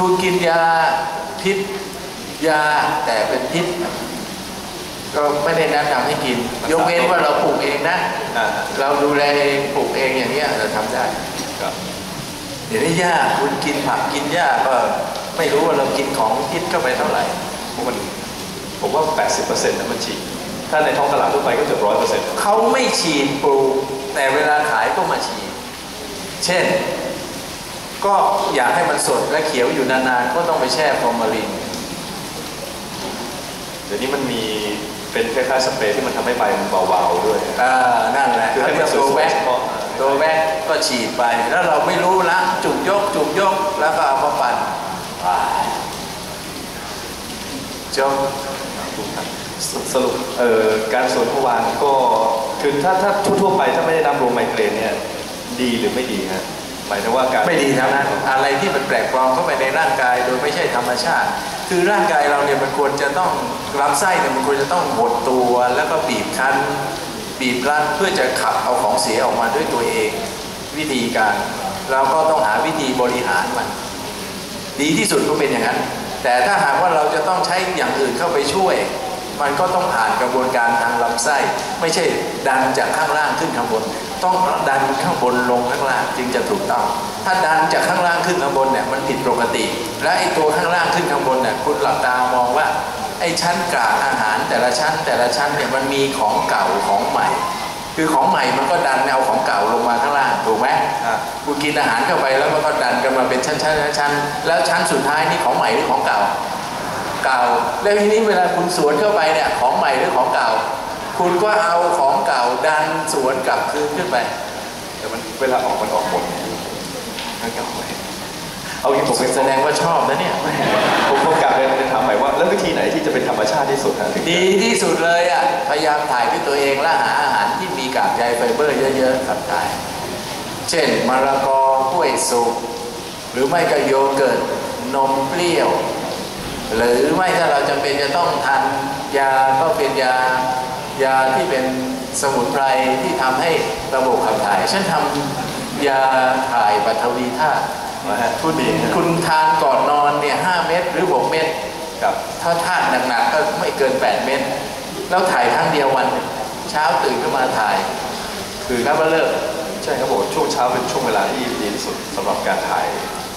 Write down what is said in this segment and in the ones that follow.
คุณกินยาพิษยาแต่เป็นพิษ ก็ไม่ได้แนะนำให้กิน ยกเว้นว่าเราปลูกเองนะอ่าเราดูแลเองปลูกเองอย่างเนี้ยเราทำได้ครับเดี๋ยวนี้ยาคุณกินผักกินหญ้าก็ไม่รู้ว่าเรากินของพิษเข้าไปเท่าไหร่เพราะมันผมว่า 80%นะมันฉีดถ้าในท้องตลาดทั่วไปก็เกือบร้อยเปอร์เซ็นต์เขาไม่ฉีดปลูกแต่เวลาขายก็มาฉีด เช่น ก็อยากให้มันสดและเขียวอยู่นานๆ ก็ต้องไปแช่ฟอร์มาลิน เดี๋ยวนี้มันมีเป็นคล้ายๆสเปรย์ที่มันทำให้ใบมันเบาๆด้วยอ่านั่นแหละคือให้มันตัวแว็กสวยๆเฉพาะตัวแว็กก็ฉีดไป แล้วเราไม่รู้ละจุกยกจุกยกแล้วก็เอามาปั่นว้ายจบสสรุปเอ่อการสวนทวารก็คือถ้าถ้าทั่วๆไปถ้าไม่ได้น้ำรวมไมเกรนเนี่ยดีหรือไม่ดีฮะ หมายถึงว่าการไม่ดีทั้งนั้นอะไรที่มันแปลกปลอมเข้าไปในร่างกายโดยไม่ใช่ธรรมชาติ คือร่างกายเราเนี่ยมันควรจะต้องลำไส้เนี่ยมันควรจะต้องหดตัวแล้วก็บีบคั้น บีบรัดเพื่อจะขับเอาของเสียออกมาด้วยตัวเอง วิธีการเราก็ต้องหาวิธีบริหารมัน ดีที่สุดก็เป็นอย่างนั้น แต่ถ้าหากว่าเราจะต้องใช้อย่างอื่นเข้าไปช่วย มันก็ต้องผ่านกระบวนการทางลำไส้ ไม่ใช่ดันจากข้างล่างขึ้นข้างบน ต้องดันข้างบนลงข้างล่างจึงจะถูกต้อง ถ้าดันจากข้างล่างขึ้นข้างบนเนี่ยมันผิดปกติ และไอ้ตัวข้างล่างขึ้นข้างบนเนี่ยคุณหลับตามองว่าไอ้ชั้นกากอาหารแต่ละชั้นแต่ละชั้นเนี่ยมันมีของเก่าของใหม่ คือของใหม่มันก็ดันเอาของเก่าลงมาข้างล่างถูกไหมอะคุณกินอาหารเข้าไปแล้วมันก็ดันกันมาเป็นชั้นชั้นชั้นชั้นแล้วชั้นสุดท้ายนี่ของใหม่หรือของเก่า เก่า แล้วทีนี้เวลาคุณสวนเข้าไปเนี่ยของใหม่หรือของเก่า คุณก็เอาของเก่าดันสวนกลับคืนขึ้นไป แต่มันเวลาออกมันออกหมดมันก็ออกไปเอาอย่างผมเป็นแสดงว่าชอบนะเนี่ยผมผมกลับเรียนเป็นถามใหม่ว่า แล้ววิธีไหนที่จะเป็นธรรมชาติที่สุดฮะถึงจะดีที่สุดเลยอะพยายามถ่ายด้วยตัวเองและหาอาหารที่มีกากใยไฟเบอร์เยอะๆขับถ่าย เช่นมะละกอกล้วยสุกหรือไม่ก็โยเกิร์ตนมเปรี้ยว หรือไม่ถ้าเราจำเป็นจะต้องทานยาก็เป็นยายาที่เป็นสมุนไพรที่ทำให้ระบบขับถ่าย ฉันทำยาถ่ายปัทวีธาตุนะฮะคุณดีฮะคุณทานก่อนนอนเนี่ยห้าเม็ดหรือหกเม็ดครับถ้าธาตุหนักๆก็ไม่เกิน8เม็ดแล้วถ่ายครั้งเดียววันหนึ่งเช้าตื่นขึ้นมาถ่าย คือแล้วก็เลิกใช่ครับผมช่วงเช้าเป็นช่วงเวลาที่ดีที่สุดสำหรับการถ่าย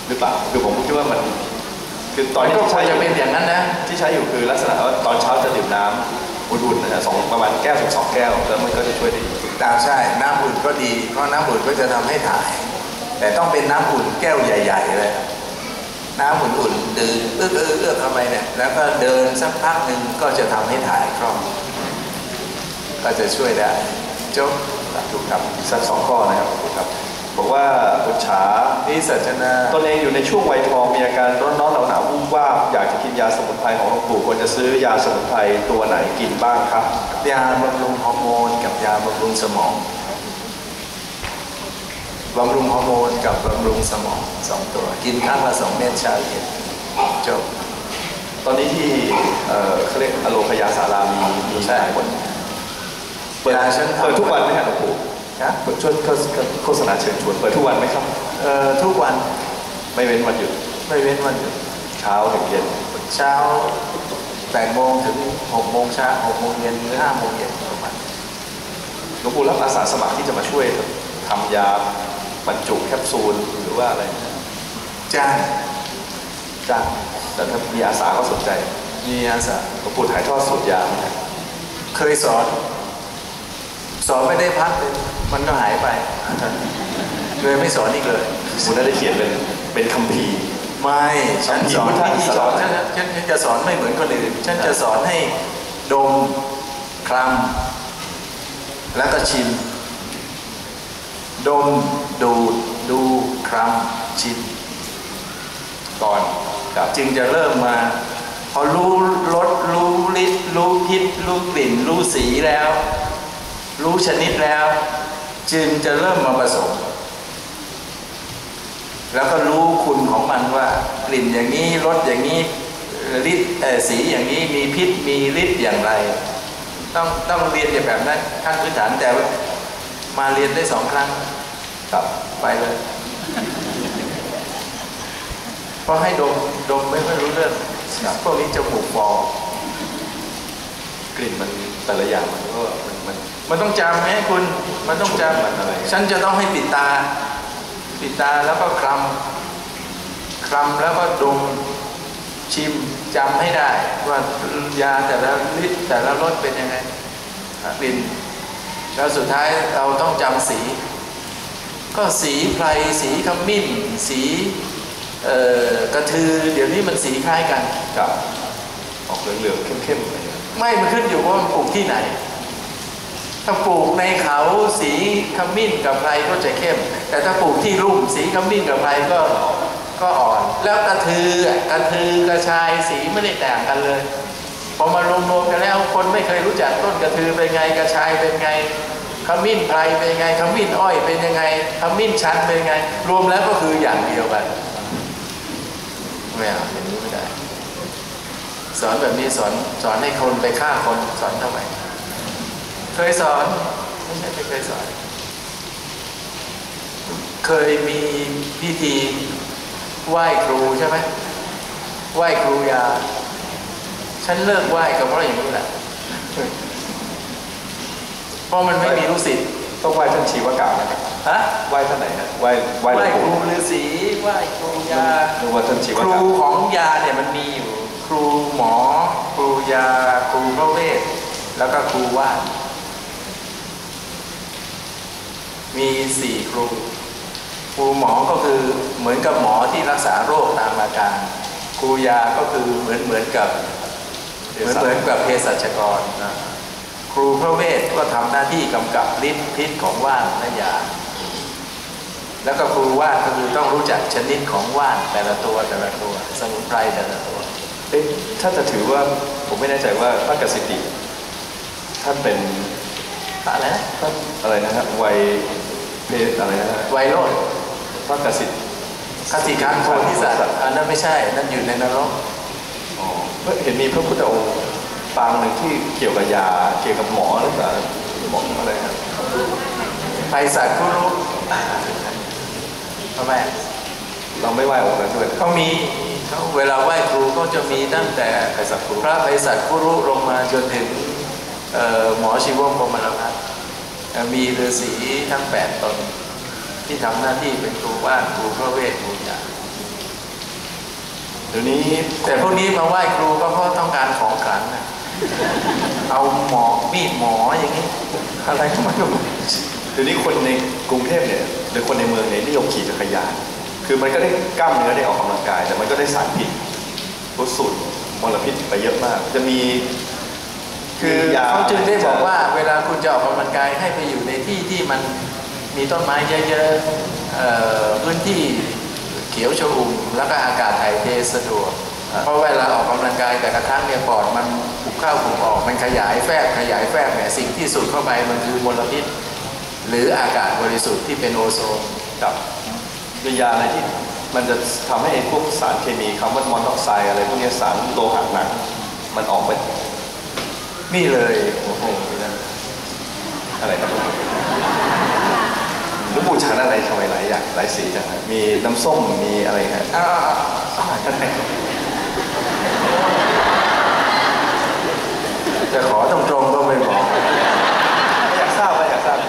หรือเปล่าคือผมคิดว่ามัน คือตอนนี้ก็ที่ควใช้รอจะยู่เป็นอย่างนั้นนะ ที่ใช้อยู่คือลักษณะว่าตอนเช้าจะดื่มน้ำอุ่นๆนะฮะสองประมาณแก้วถึงสองแก้วแล้วมันก็จะช่วยได้ดีตามใช่น้ำอุ่นก็ดีเพราะน้ำอุ่นก็จะทำให้ถ่าย แต่ต้องเป็นน้ำอุ่นแก้วใหญ่ ๆ เลย น้ำอุ่นๆดื่มเอื้อเอื้อเอื้อเข้าไปเนี่ยแล้วก็เดินสักพักหนึ่งก็จะทำให้ถ่ายคล่องก็จะช่วยได้จบถูกครับอีกสักสองข้อนะครับถูกครับ บอกว่าคุณฉานี่สัจนาตนเองอยู่ในช่วงวัยทองมีอาการร้อนร้อนหนาวหนาวๆวูบวาบอยากจะกินยาสมุนไพรของหลวงปู่ควรจะซื้อยาสมุนไพรตัวไหนกินบ้างครับ ยาบำรุงฮอร์โมนกับยาบำรุงสมองบำรุงฮอร์โมนกับบำรุงสมองสองตัว กินครั้งละสองเม็ดเช้าเย็นจบตอนนี้ที่เอ่อเขาเรียกอโลพยาสารามีมีใช่หลายคนเปิดยาฉันทำเปิดทุกวันไหมครับหลวงปู่ นะเปิดช่วยโฆษณาเชิญชวนเปิดทุกวันไหมครับ เอ่อทุกวันไม่เว้นวันหยุดไม่เว้นวันหยุดเช้าถึงเย็นเช้าแปดโมงถึงหกโมงเช้าหกโมงเย็นหรือห้าโมงเย็นประมาณหลวงปู่รับอาสาสมัครที่จะมาช่วยทำยาบรรจุแคปซูลหรือว่าอะไรจ้างจ้างแต่ถ้ามีอาสาก็สนใจ มีอาสาหลวงปู่ถ่ายทอดสูตรยาไหมครับเคยสอน สอนไม่ได้พักเลย มันก็หายไปเลยไม่สอนอีกเลยคุณได้เขียนเป็นเป็นคัมภีร์ไม่ฉันสอนท่านวิธีสอนสอนฉันฉันฉันจะสอนไม่เหมือนคนอื่นฉันจะสอนให้ดมคลำแล้วก็ชิม ดมดูดดูคลำชิมก่อนครับจึงจะเริ่มมาพอรู้รสรู้ฤทธิ์รู้พิษรู้กลิ่น รู้สีแล้ว รู้ชนิดแล้ว จึงจะเริ่มมาผสมแล้วก็รู้คุณของมันว่ากลิ่นอย่างนี้รสอย่างนี้ฤทธิ์เออสีอย่างนี้มีพิษมีฤทธิ์อย่างไร ต้องต้องเรียนอย่างแบบนั้นขั้นพื้นฐานแต่มาเรียนได้สองครั้งครับไปเลยเพราะให้ดมดมไม่ค่อยรู้เรื่องพวกนี้จมูกฟอกลิ่นมันแต่ละอย่างมันก็ มันมันมันต้องจำไหมคุณมันต้องจมันอะไรำฉันจะต้องให้ปิดตา ปิดตาแล้วก็คลำคลำแล้วก็ดมชิมจำให้ได้ ว่ายาแต่ละลิตรแต่ละรสเป็นยังไงกลิ่นแล้วสุดท้ายเราต้องจำสี ก็สีไพรสีขมิ้น สีเอ่อกระทือ เดี๋ยวนี้มันสีคล้ายกันกับออกเหลืองๆเข้มๆอะไรเงี้ยไม่มันขึ้นอยู่ว่ามันปลูกที่ไหน ถ้าปลูกในเขาสีขมิ้นกับไพรก็จะเข้ม แต่ถ้าปลูกที่ลุ่มสีขมิ้นกับไพรก็ก็อ่อน แล้วกระทือกระทือกระชายสีไม่ได้ต่างกันเลยพอมารวมๆกันแล้วคนไม่เคยรู้จักต้นกระทือเป็นไงกระชายเป็นไงขมิ้นไพรเป็นไงขมิ้นอ้อยเป็นยังไงขมิ้นชันเป็นไง รวมแล้วก็คืออย่างเดียวกันไม่เอาอย่างนี้ไม่ได้ สอนแบบนี้สอนสอนให้คนไปฆ่าคนสอนทำไม เคยสอนไม่ใช่ไม่เคยสอน เคยมีพิธีไหว้ครูใช่ไหมไหว้ครูยา ฉันเลิกไหว้ก็เพราะอย่างนี้แหละเพราะมันไม่มีลูกศิษย์ต้องไหว้ท่านชีวกานะครับฮะไหว้ท่านไหนฮะไหว้ไหว้ไหว้หลวงครูปู่ฤาษีไหว้ครูยานึกว่าท่านชีวครูกาของยาเนี่ยมันมีอยู่ ครูหมอ ครูยา ครูพระเวทแล้วก็ครูว่าน มีสี่ครูครูหมอก็คือเหมือนกับหมอที่รักษาโรคตามอาการครูยาก็คือเหมือนเหมือนกับเหมือนเหมือนกับเภสัชกรนะครูพระเวทก็ทำหน้าที่กำกับฤทธิ์พิษของว่านและยา แล้วก็ครูว่านก็คือต้องรู้จักชนิดของว่านแต่ละตัวแต่ละตัว สมุนไพรแต่ละตัวเอ๊ะถ้าจะถือว่าผมไม่แน่ใจว่าพระกสิติท่านเป็น อะไรนะท่านอะไรนะฮะวัยเพศอะไรนะฮะไวโรดพระกสิติคติการโพธิสัตว์อันนั้นไม่ใช่ นั่นอยู่ในนรกอ๋อเห็นมีพระพุทธองค์ปางหนึ่งที่เกี่ยวกับยาเกี่ยวกับหมอหรือเปล่าหมออะไรครับไพศาลผู้รู้ทำไมเราไม่ไหว้องค์นั้นด้วยเขามีเขาเวลาไหว้ครูก็จะมีตั้งแต่ไพศาลผู้รู้พระไพศาลผู้รู้ลงมาจนถึงเอ่อ หมอชีวพรหมรพัฒน์เอ่อมีฤาษีทั้งแปดตน ที่ทำหน้าที่เป็นครูว่านครูพระเวทครูยาเดี๋ยวนี้แต่พวกนี้มาไหว้ครูก็เพราะต้องการของขลังนะเอาหมอมีดหมออย่างนี้ อะไรก็ไม่รู้เดี๋ยวนี้คนในกรุงเทพเนี่ยหรือคนในเมืองเนี่ยนิยมขี่จักรยาน คือมันก็ได้กล้ามเนื้อได้ออกกำลังกาย แต่มันก็ได้สารพิษรถสูตรมลพิษไปเยอะมาก จะมี คือเขาจึงได้บอกว่าเวลาคุณจะออกกำลังกายให้ไปอยู่ในที่ที่มันมีต้นไม้เยอะๆพื้นที่เขียวชอุ่มแล้วก็อากาศถ่ายเทสะดวกเพราะเวลาออกกำลังกายแต่ละครั้งเนี่ยปอดมันผุเข้าผุออกมันขยายแฟบขยายแฟบเนี่สิ่งที่สูดเข้าไปมันคือมลพิษหรืออากาศบริสุทธิ์ที่เป็นโอโซนกับวิญญาณอะไรที่มันจะทำให้พวกสารเคมีคาร์บอนมอนอกไซด์อะไรพวกนี้สารโลหะหนักมันออกไป นี่เลย โอ้โหนั่นอะไรครับหรือบูชาอะไรทำไมหลายอย่างหลายสีจังฮะมีน้ำส้มมีอะไรฮะอ้าวจะขอตรงๆก็ไม่บอกอยากทราบว่าอยากทราบ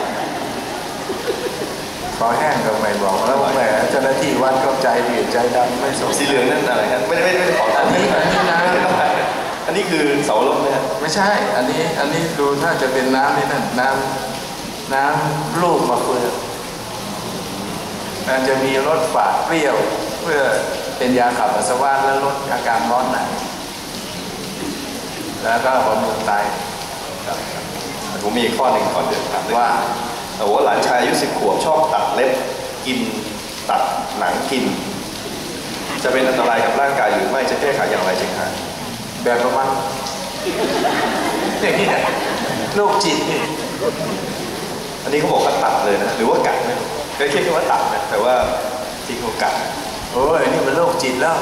ขอแห้งก็ไม่บอกแล้วแหมเจ้าหน้าที่วัดก็ใจดีใจดำไม่สนสีเหลืองนั่นอะไรฮะไม่ได้ไม่ได้ไม่ได้ขออันนี้อันนี้นะไม่ได้ต้ อันนี้คือเสาลมนะฮะไม่ใช่ อันนี้อันนี้ดูถ้าจะเป็นน้ำนี่นั่นน้ำน้ำลูกมะเฟืองมันจะมีรสฝาดเปรี้ยว เพื่อเป็นยาขับปัสสาวะและลดอาการร้อนในแล้วก็บำรุงไตผมมีข้อหนึ่งก่อนเดินถามว่าแต่ว่าหลานชายอายุสิบขวบชอบตัดเล็บกินตัดหนังกิน จะเป็นอันตรายกับร่างกายหรือไม่จะแก้ไขอย่างไรจึงหาย แบบประมาณอย่างนี้แหละโรคจิตนี่อันนี้เขาบอกว่าตัดเลยนะ หรือว่ากัดนะเคยคิดว่าตัดนะแต่ว่าจริงเขากัดโอ้ยนี่มันโรคจิตแล้ว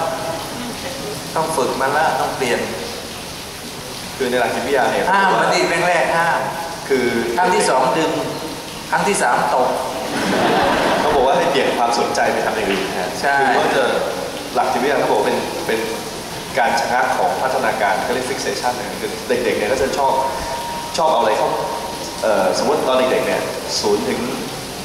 ต้องฝึกมันละต้องเปลี่ยน คือในหลักจิตวิทยาเนี่ยห้ามมันอีกแรกๆห้ามคือครั้งที่สองดึงครั้งที่สามตกเขาบอกว่าให้เปลี่ยนความสนใจไปทำอย่างอื่นแทนใช่คือเขาจะหลักจิตวิทยาเขาบอกว่าเป็นเป็น การชะงักของพัฒนาการเขาเรียก fixation นะคือเด็กๆเนี่ยก็จะชอบชอบเอาอะไรเข้าเสมมติตอนเด็กๆเนี่ยศูนย์ถึง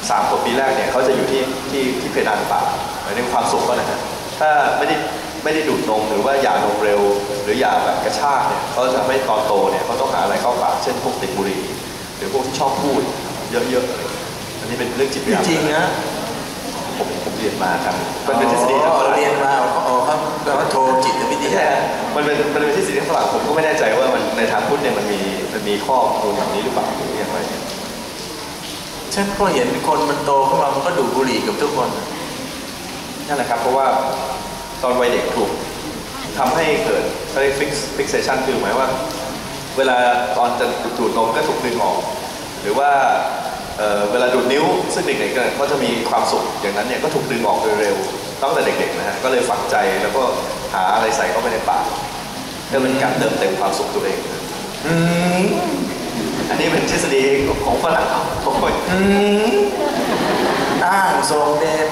สามขวบปีแรกเนี่ยเขาจะอยู่ที่ที่ที่เพดานปากหมายถึงความสุขก็นะฮะถ้าไม่ได้ไม่ได้ดูดนมหรือว่าหย่านมเร็ว หรือหย่าแบบกระชากเนี่ยเขาจะทำให้ตอนโตเนี่ยเขาต้องหาอะไรเข้าปากเช่นพวกติดบุหรี่หรือพวกที่ชอบพูดเยอะๆอะไรอันนี้เป็นเรื่องจิตวิทยาจริงนะ ผมผมเรียนมาครับมันเป็นทฤษฎีอ๋ทางอฝรั่งเรียนมาอ๋อครับแปลว่าโทรจิตวิทไม่ยาใช่มันเป็นมันเป็นทฤษฎีทางฝรั่งผมก็ไม่แน่ใจว่ามันในทางพุทธเนี่ยมันมีมันมีข้อมูลแบบนี้หรือเปล่าหรืออย่างไรฉันก็เห็นคนมันโตขึ้นมามันก็ดูดบุหรี่กับทุกคนนั่นแหละครับเพราะว่าตอนวัยเด็กถูกทำให้เกิดเขาเรียก fix fixation คือหมายว่า เวลาตอนจะดูดนมก็ถูกดึงออก หรือว่า เอ่อเวลาดูดนิ้วซึ่งเด็กๆก็ก็จะมีความสุขอย่างนั้นเนี่ยก็ถูกดึงออกโดยเร็วตั้งแต่เด็กๆนะฮะก็เลยฝังใจแล้วก็หาอะไรใส่เข้าไปในปากก็เป็นการเติมเต็มความสุขตัวเองอืมอันนี้เป็นทฤษฎีของฝรั่งผมก็อืมอ้างทรงเดช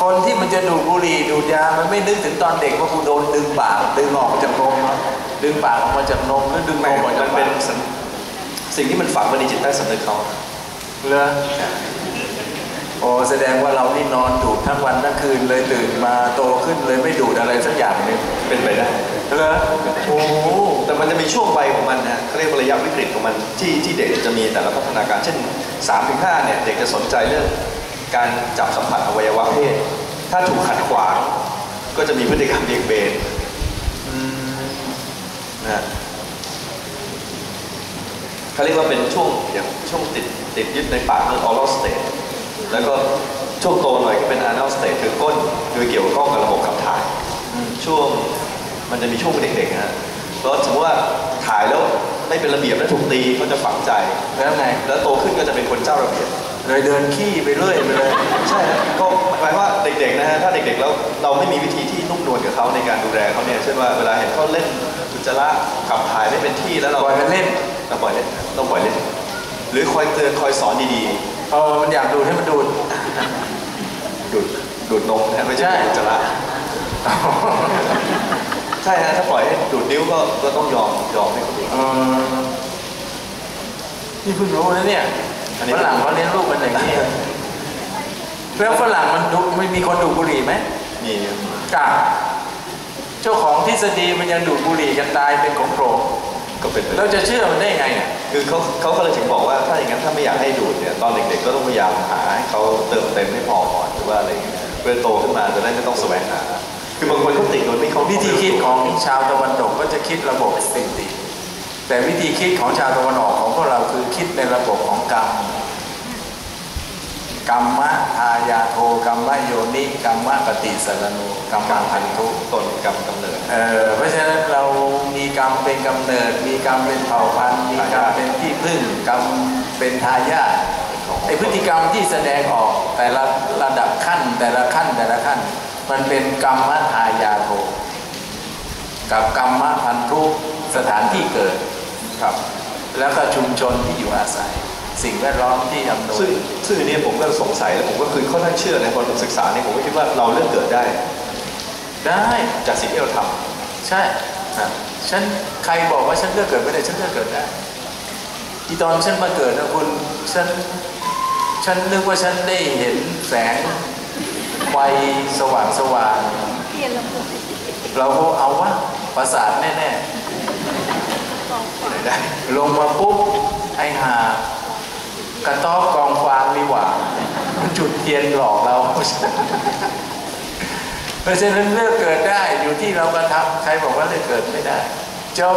คนที่มันจะดูดบุหรี่ดูดยา มันไม่นึกถึงตอนเด็กว่ากูโดนดึงปากดึงออกมาจากนมเนอะดึงปากออกมาจากนมหรือดึงนไม่มออกมัจากนปาเป็นก สัญสิ่งที่มันฝังไว้ในจิตใต้สำนึกเขาเลยโอ้แสดงว่าเรานี่นอนดูดทั้งวันทั้งคืนเลยตื่นมาโตขึ้นเลยไม่ดูดอะไรสักอย่างหนึ่งเป็นไปได้เหรอโอ้โหแต่มันจะมีช่วงวัยของมันนะเขาเรียกว่าระยะวิกฤตของมันที่ที่เด็กจะมีแต่ละพัฒนาการเช่น3-5ถึงเนี่ยเด็กจะสนใจเรื่องการจับสัมผัสอวัยวะเพศถ้าถูกขัดขวางก็จะมีพฤติกรรมเบี่ยงเบนอืมนะฮะ เขาเรียกว่าเป็นช่วงอย่างช่วงติดติดยึดในปากเรื่อง oral state แล้วก็ช่วงโตหน่อยก็เป็น anal state คือก้นโดยเกี่ยวข้องกับระบบขับถ่าย ช่วงมันจะมีช่วงเด็กๆนะฮะแล้วสมมติว่าถ่ายแล้วไม่เป็นระเบียบแล้วถูกตีเขาจะฝังใจแล้วไงแล้วโตขึ้นก็จะเป็นคนเจ้าระเบียบเลยเดินขี้ไปเรื่อยไปเลยใช่ฮะก็หมายว่าเด็กๆนะฮะถ้าเด็กๆแล้วเราไม่มีวิธีที่นุ่มนวลกับเขาในการดูแลเขาเนี่ยเช่นว่าเวลาเห็นเขาเล่นอุจจาระขับถ่ายไม่เป็นที่แล้วเราปล่อยมันเล่น เราปล่อยเล่นต้องปล่อยเล่น หรือคอยเตือนคอยสอนดีเออมันอยากดูดให้มันดูดๆดูดดูดนมนะฮะไม่ใช่ใช่อุจจาระใช่ฮะถ้าปล่อยให้ดูดนิ้วก็ก็ต้องยอมยอมให้เขาดูดเออนี่เพิ่งรู้นะเนี่ยอันนี้ฝรั่งเขาเลี้ยงลูกมันอย่างนี้แล้วฝรั่งมันดูไม่มีคนดูดบุหรี่ไหมนี่จ้าเจ้าของทฤษฎีมันยังดูดบุหรี่กันตายเป็นของโปรง ก็เป็นไปเราจะเชื่อมันได้ไงอะคือเขาเขาก็เลยถึงบอกว่าถ้าอย่างนั้นถ้าไม่อยากให้ดูดเนี่ยตอนเด็กๆก็ต้องพยายามหาให้เขาเติมเต็มให้พอก่อนหรือว่าอะไรอย่างเงี้ยเพื่อโตขึ้นมาจะได้ไม่ต้องแสวงหา คือบางคนเขาติดโดยไม่เขาวิธีคิดของชาวตะวันตกก็จะคิดระบบสิ่งติแต่วิธีคิดของชาวตะวันออกของพวกเราคือคิดในระบบของกรรม กรรมะทายาโทกรรมะโยนิกรรมะปฏิสารโนกรรมะพันธุตนกรรมกำเนิดเออเพราะฉะนั้นเรามีกรรมเป็นกำเนิด มีกรรมเป็นเผ่าพันธุ์มีกรรมเป็นที่พึ่งกรรมเป็นทายาทไอพฤติกรรมที่แสดงออกแต่ละระดับขั้นแต่ละขั้นแต่ละขั้น มันเป็นกรรมะทายาโทกับกรรมะพันธุสถานที่เกิดครับ แล้วก็ชุมชนที่อยู่อาศัย สิ่งแวดล้อมที่อำนวซึ่งยซึ่งอันนี้ผมก็สงสัยแล้วผมก็คือค่อนข้างเชื่อในคนศึกษาเนี่ยผมก็คิดว่าเราเลือกเกิดได้ ได้จากสิ่งที่เราทใช่ำนะฉันใครบอกว่าฉันเลือกเกิดไม่ได้ฉันเลือกเกิดได้ที่ตอนฉันมาเกิดนะคุณฉันฉันนึกว่าฉันได้เห็นแสงไฟสว่างสว่างเปลี่ยนระบบเราก็เอาวะประสาทแน่ที่ไหนได้ๆลงมาปุ๊บไอหา กระต๊อบกองฟางนี่หว่ามันจุดเทียนหลอกเรา เพราะฉะนั้นเลือกเกิดได้อยู่ที่เรากระทำใครบอกว่าเลือกเกิดไม่ได้จบ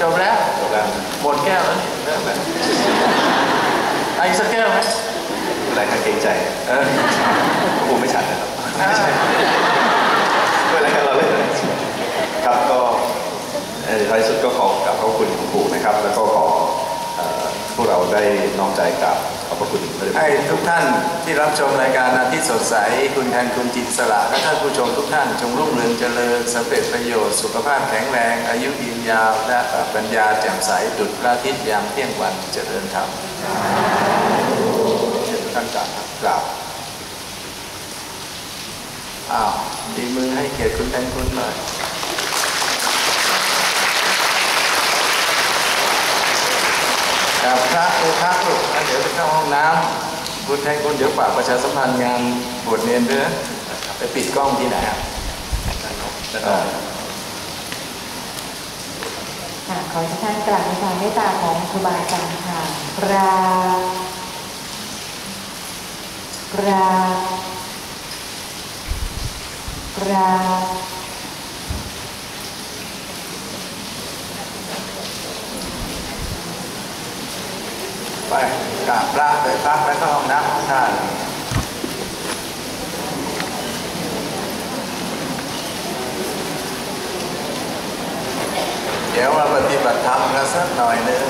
จบแล้วจบแล้วหมดแก้วแล้วนี่เลิกแล้วเอาอีกสักแก้วไหมอะไรครับเกรงใจเออผมไม่ชัดนะครับไม่ใช่เวลาเราเล่นครับก็เอ่อท้ายสุดก็ขอกราบขอบคุณคุณครูนะครับ แล้วก็ขอเอ่อ พวกเราได้น้อมใจกับขอบพระคุณให้ทุกท่านที่รับชมรายการอาทิตย์สดใส คุณแทนคุณจิตสละและท่านผู้ชมทุกท่านจงรุ่งเรืองเจริญสำเร็จประโยชน์สุขภาพแข็งแรง อายุยืนยาว และปัญญาแจ่มใสดุจพระอาทิตย์ยามเที่ยงวันเจริญธรรมท่านกราบครับกราบอ้าวดีมือให้เกียรติคุณแทนคุณหน่อย กราบพระเลยครับลูกงั้นเดี๋ยวไปเข้าห้องน้ำคุณแทนคุณเดี๋ยวฝากประชาสัมพันธ์งานบวชเนียนด้วยนะไปปิดกล้องที่ไหนอะด้านนอ่าอกค่ะขอให้ทุกท่านกราบในความเมตตาของครูบาอาจารย์ค่ะกราบกราบกรา ไปกราบพระไปพักไปเข้าห้องน้ำห้องท่านเดี๋ยวมาปฏิบัติธรรมกันสักหน่อยหนึง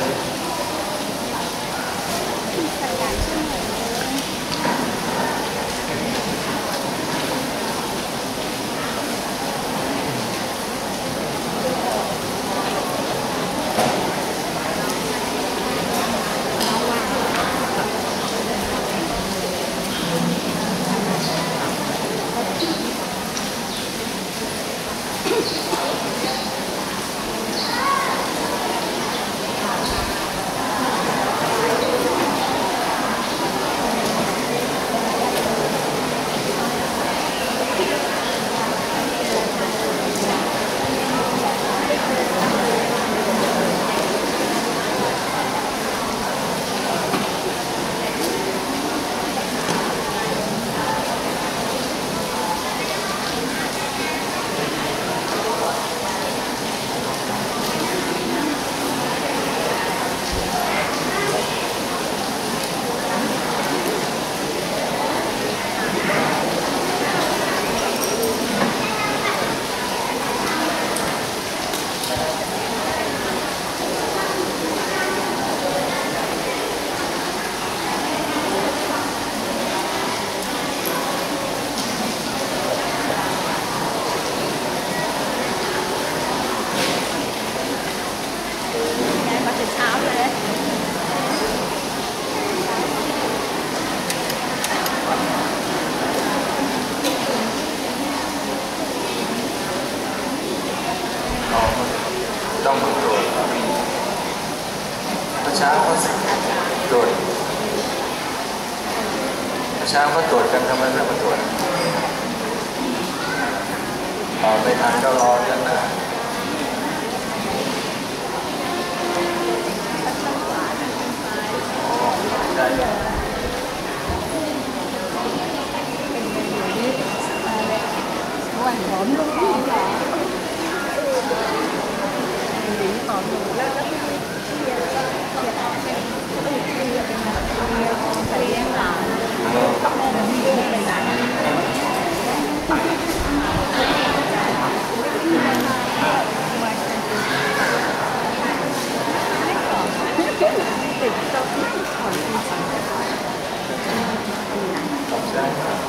เมื่อเช้าก็ตรวจกันทำไมไม่มาตรวจต่อไปทานก็รอกันนะได้วันหอมลูกพี่ค่ะหญิงหอมลูกแล้วก็พี่เรียนก็เรียนออกเป็นลูกเรียนเป็นเรียนเรียนหลาน เป็นหลานติดต้องผ่อนที่สอง ขอบใจครับ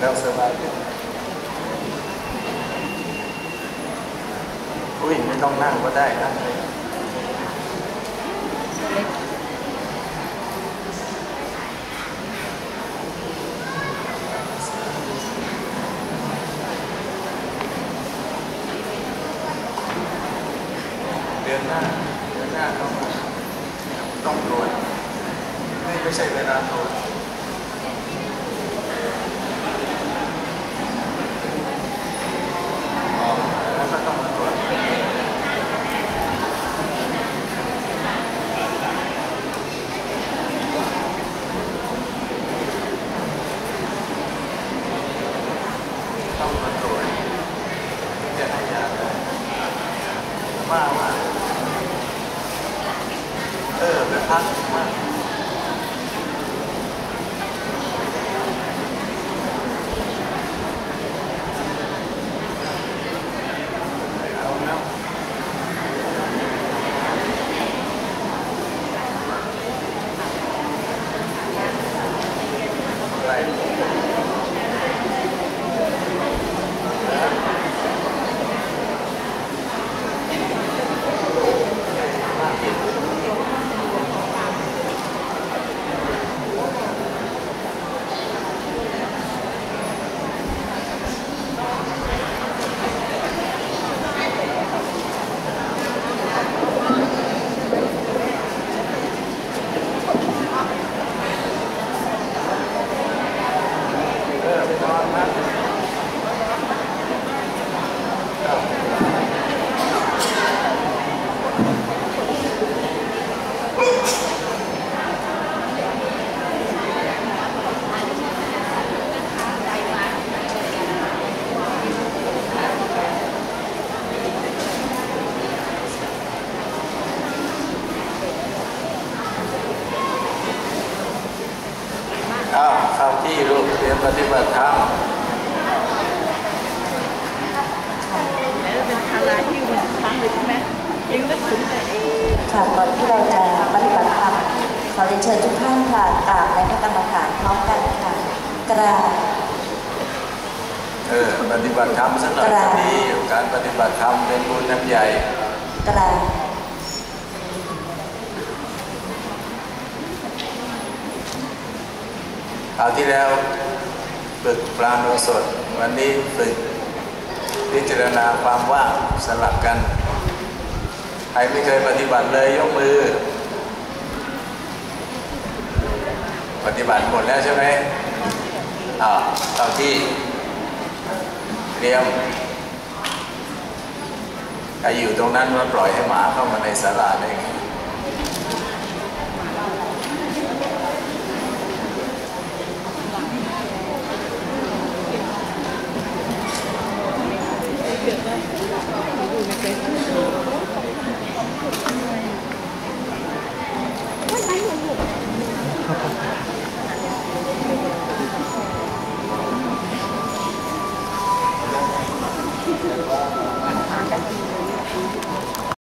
แล้วสบายดี อุ้ยไม่ต้องนั่งก็ได้นั่งเลย ว่าว่า เออนะครับ ปฏิบัติธรรมแล้วเป็นภาระที่มันค้างเลยใช่ไหมยังนึกถึงแต่เองค่ะก่อนที่เราจะปฏิบัติธรรมขอเรียนเชิญทุกท่านค่ะกราบในพระกรรมฐานพร้อมกันค่ะกราบเออปฏิบัติธรรมสักหน่อยกราก็บดีการปฏิบัติธรรมเป็นบุญน้ำใหญ่กราบคราวที่แล้ว ฝึกปราโนสด วันนี้ฝึกพิจารณาความว่างสลับกัน ใครไม่เคยปฏิบัติเลยยกมือ ปฏิบัติหมดแล้วใช่ไหมอ้าวเข้าที่เตรียมใครอยู่ตรงนั้นมาปล่อยให้หมาเข้ามาในศาลาได้ไง